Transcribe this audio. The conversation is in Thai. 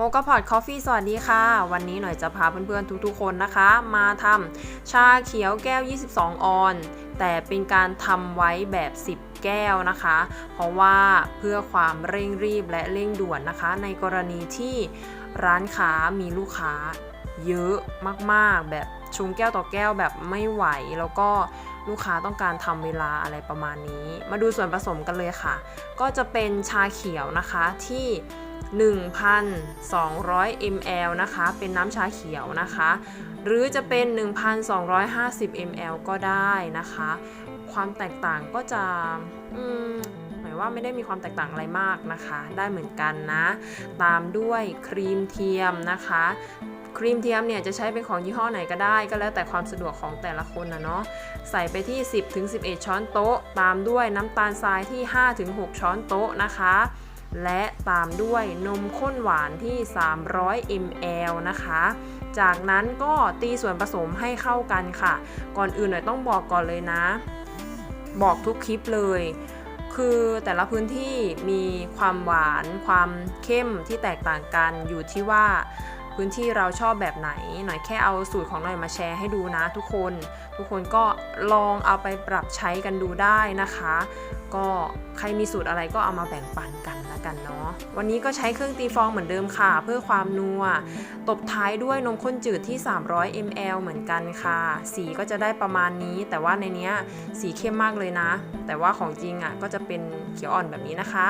โมกพอดคอฟฟี่สวัสดีค่ะ วันนี้หน่อยจะพาเพื่อนๆทุกๆคนนะคะ มาทำชาเขียวแก้ว 22 ออน แต่เป็นการทำไว้แบบ 10 แก้วนะคะ เพราะว่าเพื่อความเร่งรีบและเร่งด่วนนะคะ ในกรณีที่ร้านค้ามีลูกค้าเยอะมากๆ แบบชงแก้วต่อแก้วแบบไม่ไหว แล้วก็ลูกค้าต้องการทำเวลาอะไรประมาณนี้ มาดูส่วนผสมกันเลยค่ะ ก็จะเป็นชาเขียวนะคะที่ 1,200 ml นะคะ เป็นน้ำชาเขียวนะคะ หรือจะเป็น 1,250 ml ก็ได้นะคะ ความแตกต่างก็จะหมายว่าไม่ได้มีความแตกต่างอะไรมากนะคะ ได้เหมือนกันนะ ตามด้วยครีมเทียมนะคะ ครีมเทียมเนี่ยจะใช้เป็นของยี่ห้อไหนก็ได้ ก็แล้วแต่ความสะดวกของแต่ละคนนะเนาะ ใส่ไปที่ 10-11 ช้อนโต๊ะ ตามด้วยน้ำตาลทรายที่ 5-6 ช้อนโต๊ะนะคะ และตามด้วยนมข้นหวานที่ 300 ml นะคะ จากนั้นก็ตีส่วนผสมให้เข้ากันค่ะ ก่อนอื่นหน่อยต้องบอกก่อนเลยนะ บอกทุกคลิปเลย คือแต่ละพื้นที่มีความหวานความเข้มที่แตกต่างกันอยู่ที่ว่า พื้นที่เราชอบแบบไหน หน่อยแค่เอาสูตรของหน่อยมาแชร์ให้ดูนะทุกคน ทุกคนก็ลองเอาไปปรับใช้กันดูได้นะคะ ก็ใครมีสูตรอะไรก็เอามาแบ่งปันกันล้วกันเนาะวันนี้ก็ใช้เครื่องตีฟองเหมือนเดิมค่ะ เพื่อความนัว ตบท้ายด้วยนมข้นจืดที่ 300 ml เหมือนกันค่ะ สีก็จะได้ประมาณนี้ แต่ว่าในเนี้ยสีเข้มมากเลยนะ แต่ว่าของจริงอะก็จะเป็นเขียวอ่อนแบบนี้นะคะ